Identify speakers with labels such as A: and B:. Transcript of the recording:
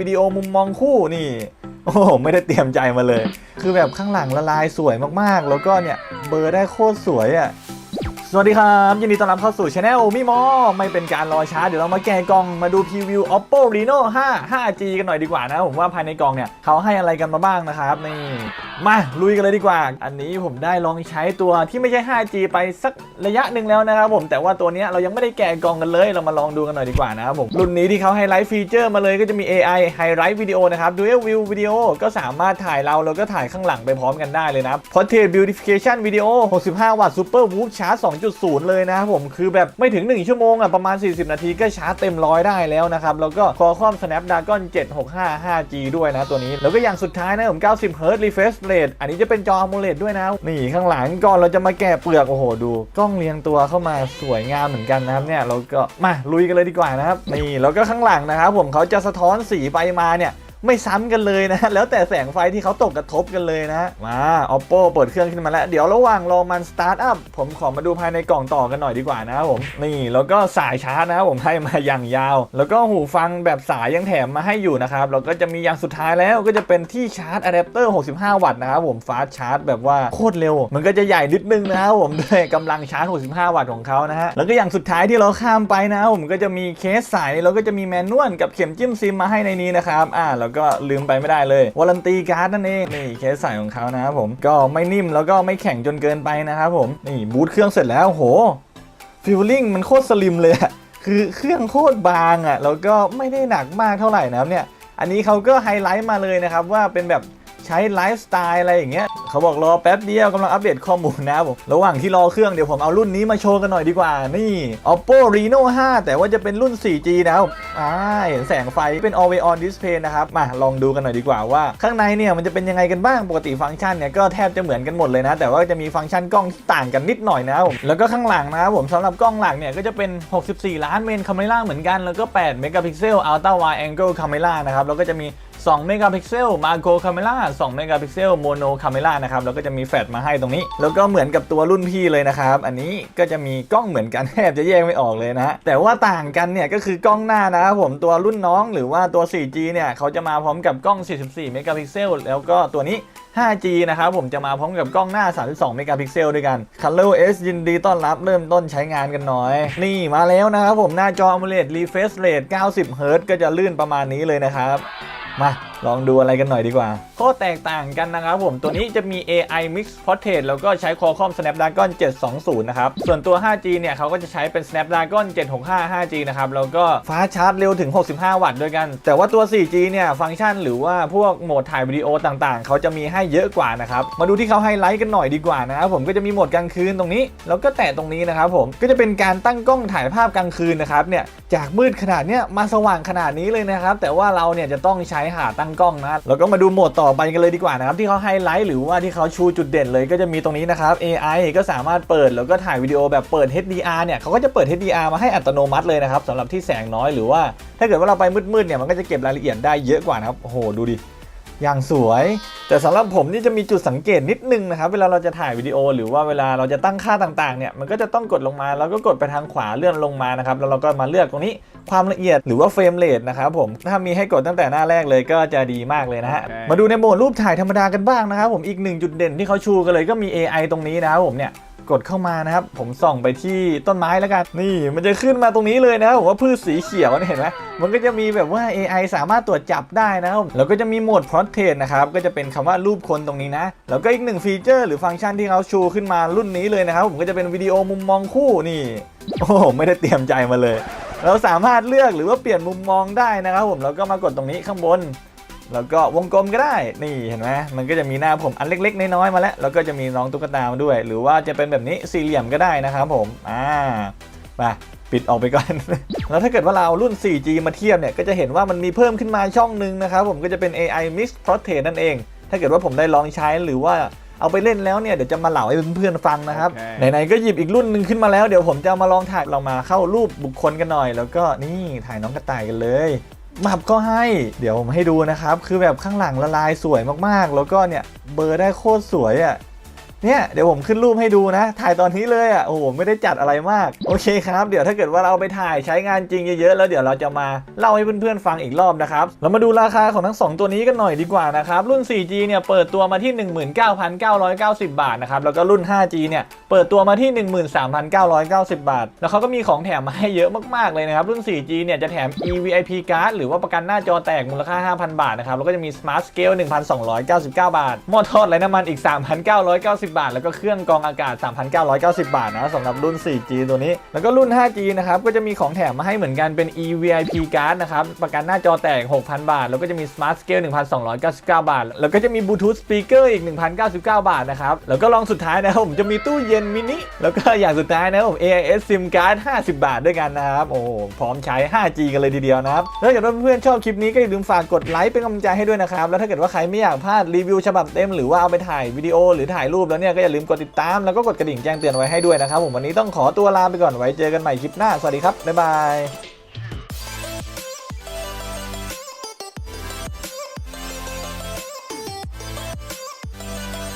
A: วิดีโอมุมมองคู่นี่ โอ้โหไม่ได้เตรียมใจมาเลย คือแบบข้างหลังละลายสวยมากๆ แล้วก็เนี่ยเบอร์ได้โคตรสวยอะ่ะ สวัสดีครับ ยินดีต้อนรับเข้าสู่ช anel มิมอ ไม่เป็นการรอช้า เดี๋ยวเรามาแกะกล่องมาดูพรีวิว oppo reno 5 5g กันหน่อยดีกว่านะ ผมว่าภายในกล่องเนี่ย เขาให้อะไรกันมาบ้างนะครับนี่มาลุยกันเลยดีกว่า อันนี้ผมได้ลองใช้ตัวที่ไม่ใช่ 5g ไปสักระยะหนึ่งแล้วนะครับผมแต่ว่าตัวนี้เรายังไม่ได้แกะกล่องกันเลย เรามาลองดูกันหน่อยดีกว่านะครับผมรุ่นนี้ที่เขาไฮไลท์ฟีเจอร์มาเลยก็จะมี AI Highlight Video นะครับ Dual View Video ก็สามารถถ่ายเราแล้วก็ถ่ายข้างหลังไปพร้อมกันได้เลยนะ Portrait Beautification Video 65 วัตต์ Super Whoop Charge 2.0เลยนะครับผมคือแบบไม่ถึง 1 ชั่วโมงอะประมาณ 40 นาทีก็ชาร์จเต็มร้อยได้แล้วนะครับแล้วก็ Qualcomm Snapdragon 765 5G ด้วยนะตัวนี้ แล้วก็อย่างสุดท้ายนะผม90 Hz refresh rate อันนี้จะเป็นจอ AMOLED ด้วยนะนี่ข้างหลังก่อนเราจะมาแกะเปลือกโอ้โหดู กล้องเรียงตัวเข้ามาสวยงามเหมือนกันนะครับเนี่ยเราก็มาลุยกันเลยดีกว่านะครับนี่แล้วก็ข้างหลังนะครับผมเขาจะสะท้อนสีไปมาเนี่ย ไม่ซ้ำกันเลยนะ แล้วแต่แสงไฟที่เขาตกกระทบกันเลยนะ มา oppo เปิดเครื่องขึ้นมาแล้ว เดี๋ยวระหว่างรอมันสตาร์ทอัพผมขอมาดูภายในกล่องต่อกันหน่อยดีกว่านะครับผม นี่แล้วก็สายชาร์จนะครับผมให้มาอย่างยาว แล้วก็หูฟังแบบสายยังแถมมาให้อยู่นะครับแล้วก็จะมีอย่างสุดท้ายแล้วก็จะเป็นที่ชาร์จอะแดปเตอร์ 65 วัตต์นะครับผมฟาสชาร์จแบบว่าโคตรเร็ว มันก็จะใหญ่นิดนึงนะครับผมด้วยกำลังชาร์จ 65 วัตต์ของเขานะฮะแล้วก็อย่างสุดท้ายที่เราข้ามไปนะครับผมก็จะมีเคสใสแล้วก็จะมีแมนนวลกับเข็มจิ้มซิมมาให้ในนี้นะครับอ่าแล้วก็ลืมไปไม่ได้เลยวอลันตีการ์ดนั่นเองนี่เคสใส่ของเขานะครับผมก็ไม่นิ่มแล้วก็ไม่แข็งจนเกินไปนะครับผมนี่บูทเครื่องเสร็จแล้วโหฟิลลิ่งมันโคตรสลิมเลยอะคือเครื่องโคตรบางอะแล้วก็ไม่ได้หนักมากเท่าไหร่นะครับเนี่ยอันนี้เขาก็ไฮไลท์มาเลยนะครับว่าเป็นแบบ ใช้ไลฟ์สไตล์อะไรอย่างเงี้ยเขาบอกรอแป๊บเดียวกำลังอัปเดตข้อมูลนะครับผมระหว่างที่รอเครื่องเดี๋ยวผมเอารุ่นนี้มาโชว์กันหน่อยดีกว่า นี่ oppo reno 5 แต่ว่าจะเป็นรุ่น 4g นะครับอ่าเห็นแสงไฟเป็น always on display นะครับมาลองดูกันหน่อยดีกว่าว่า ข้างในเนี่ยมันจะเป็นยังไงกันบ้างปกติฟังก์ชันเนี่ยก็แทบจะเหมือนกันหมดเลยนะ แต่ว่าจะมีฟังก์ชันกล้องที่ต่างกันนิดหน่อยนะครับผมแล้วก็ข้างหลังนะครับผมสำหรับกล้องหลักเนี่ยก็จะเป็น 64 ล้านเมนคาเมราเหมือนกันแล้วก็8เมกะพิกเซล ultra wide angle camera นะครับแล้วก็จะมี 2 เมกะพิกเซลมาโ o คาเมล่า2เมกะพิกเซลโมโนคาเมล่านะครับแล้วก็จะมีแฟลชมาให้ตรงนี้ แล้วก็เหมือนกับตัวรุ่นพี่เลยนะครับ อันนี้ก็จะมีกล้องเหมือนกันแทบจะแยกไม่ออกเลยนะแต่ว่าต่างกันเนี่ยก็คือกล้องหน้านะครับผมตัวรุ่นน้องหรือว่าตัว 4G เนี่ยเขาจะมาพร้อมกับกล้อง 44 เมกะพิกเซลแล้วก็ตัวนี้ 5G นะครับผมจะมาพร้อมกับกล้องหน้า 32 เมกะพิกเซลด้วยกัน Color S ยินดีต้อนรับเริ่มต้นใช้งานกันหน่อย นี่มาแล้วนะครับผมหน้าจอ AMOLED refresh rate 90 Hz ก็จะลื่นประมาณนี้เลยนะครับ มา ลองดูอะไรกันหน่อยดีกว่าข้อแตกต่างกันนะครับผมตัวนี้จะมี AI Mix Portrait แล้วก็ใช้ Qualcomm Snapdragon 720 นะครับ ส่วนตัว 5G เนี่ยเขาก็จะใช้เป็น Snapdragon 765 5G นะครับ แล้วก็ฟ้าชาร์จเร็วถึง 65 วัตต์ด้วยกัน แต่ว่าตัว 4G เนี่ยฟังก์ชันหรือว่าพวกโหมดถ่ายวิดีโอต่างๆ เขาจะมีให้เยอะกว่านะครับ มาดูที่เขาไฮไลท์กันหน่อยดีกว่านะครับผมก็จะมีโหมดกลางคืนตรงนี้ แล้วก็แตะตรงนี้นะครับผมก็จะเป็นการตั้งกล้องถ่ายภาพกลางคืนนะครับเนี่ยจากมืดขนาดเนี้ยมาสว่างขนาดนี้เลยนะครับแต่ว่าเราเนี่ยจะต้องใช้หาตั้งกล้องนะแล้วก็มาดูโหมดต่อไปกันเลยดีกว่านะครับที่เขาไฮไลท์หรือว่าที่เขาชูจุดเด่นเลยก็จะมีตรงนี้นะครับ AI ก็สามารถเปิดแล้วก็ถ่ายวิดีโอแบบเปิด HDR เนี่ยเขาก็จะเปิด HDR มาให้อัตโนมัติเลยนะครับสำหรับที่แสงน้อยหรือว่า ถ้าเกิดว่าเราไปมืดๆเนี่ยมันก็จะเก็บรายละเอียดได้เยอะกว่านะครับโอ้โหดูดิ อย่างสวย แต่สำหรับผมนี่จะมีจุดสังเกตนิดนึงนะครับ เวลาเราจะถ่ายวิดีโอ หรือว่าเวลาเราจะตั้งค่าต่างๆเนี่ยมันก็จะต้องกดลงมาแล้วก็กดไปทางขวาเลื่อนลงมานะครับแล้วเราก็มาเลือกตรงนี้ความละเอียดหรือว่าเฟรมเรทนะครับผมถ้ามีให้กดตั้งแต่หน้าแรกเลยก็จะดีมากเลยนะฮะ
B: โอเค
A: มาดูในโหมดรูปถ่ายธรรมดากันบ้างนะครับผมอีกหนึ่งจุดเด่นที่เขาชูกันเลยก็มี AI ตรงนี้นะครับผมเนี่ย กดเข้ามานะครับ ผมส่องไปที่ต้นไม้แล้วกัน นี่มันจะขึ้นมาตรงนี้เลยนะครับผมว่าพืชสีเขียวเนี่ยเห็นไหมมันก็จะมีแบบว่า AI สามารถตรวจจับได้นะครับแล้วก็จะมีโหมด Portrait นะครับก็จะเป็นคำว่ารูปคนตรงนี้นะ แล้วก็อีกหนึ่งฟีเจอร์หรือฟังก์ชันที่เขาชูขึ้นมารุ่นนี้เลยนะครับผมก็จะเป็นวิดีโอมุมมองคู่นี่โอ้โหไม่ได้เตรียมใจมาเลย เราสามารถเลือกหรือว่าเปลี่ยนมุมมองได้นะครับผมแล้วก็มากดตรงนี้ข้างบน แล้วก็วงกลมก็ได้นี่เห็นไหมมันก็จะมีหน้าผมอันเล็ก ๆ น้อยๆมาแล้วแล้วก็จะมีน้องตุ๊กตามาด้วย หรือว่าจะเป็นแบบนี้สี่เหลี่ยมก็ได้นะครับผมอ่าไปปิดออกไปก่อน แล้วถ้าเกิดว่าเราเอารุ่น 4G มาเทียบเนี่ย ก็จะเห็นว่ามันมีเพิ่มขึ้นมาช่องหนึ่งนะครับผมก็จะเป็น AI Mix Portrait นั่นเอง ถ้าเกิดว่าผมได้ลองใช้หรือว่าเอาไปเล่นแล้วเนี่ยเดี๋ยวจะมาเล่าให้เพื่อนๆฟังนะครับ
B: โอเค
A: ไหนๆก็หยิบอีกรุ่นหนึ่งขึ้นมาแล้วเดี๋ยวผมจะเอามาลองถ่ายเรามาเข้ารูปบุคคลกันหน่อย แล้วก็นี่ถ่ายน้องกระต่ายกันเลย มับก็ให้เดี๋ยวผมให้ดูนะครับ คือแบบข้างหลังละลายสวยมากๆ แล้วก็เนี่ยเบอร์ได้โคตรสวยอะ่ะ เนี่ยเดี๋ยวผมขึ้นรูปให้ดูนะ ถ่ายตอนนี้เลยอะโอ้โหไม่ได้จัดอะไรมากโอเคครับเดี๋ยวถ้าเกิดว่าเราไปถ่ายใช้งานจริงเยอะๆแล้วเดี๋ยวเราจะมาเล่าให้เพื่อนๆฟังอีกรอบนะครับเรามาดูราคาของทั้งสองตัวนี้กันหน่อยดีกว่านะครับรุ่น 4G เนี่ยเปิดตัวมาที่ 19,990 บาทนะครับแล้วก็รุ่น 5G เนี่ยเปิดตัวมาที่ 13,990 บาท แล้วเขาก็มีของแถมมาให้เยอะมากๆเลยนะครับรุ่น 4G เนี่ยจะแถม eVIP card หรือว่าประกันหน้าจอแตกมูลค่า 5,000 บาทนะครับแล้วก็จะมี Smart Scale 1,299 บาทหม้อทอดไร้น้ำมันอีก 3,990บาท แล้วก็เครื่องกรองอากาศ 3,990 บาทนะสำหรับรุ่น 4G ตัวนี้ แล้วก็รุ่น 5G นะครับก็จะมีของแถมมาให้เหมือนกันเป็น eVIP card นะครับประกันหน้าจอแตก 6,000 บาท แล้วก็จะมี Smart Scale 1,299 บาท แล้วก็จะมี Bluetooth Speaker อีก 1,099 บาทนะครับแล้วก็ลองสุดท้ายนะครับผมจะมีตู้เย็นมินิแล้วก็อย่างสุดท้ายนะครับผม AIS SIM card 50 บาทด้วยกันนะครับโอ้โหพร้อมใช้ 5G กันเลยทีเดียวนะครับแล้วถ้าเกิดว่าเพื่อนๆชอบคลิปนี้ก็อย่าลืมฝากกดไลค์เป็นกำลังใจให้ด้วยนะครับแล้วถ้าเกิดว่าใครไม่อยากพลาดรีวิวฉบับเต็มหรือว่าเอาไปถ่ายวิดีโอหรือถ่ายรูปแล้วเนี่ยก็อย่าลืมกดติดตามแล้วก็กดกระดิ่งแจ้งเตือนไว้ให้ด้วยนะครับผมวันนี้ต้องขอตัวลาไปก่อนไว้เจอกันใหม่คลิปหน้าสวัสดีครับบ๊ายบาย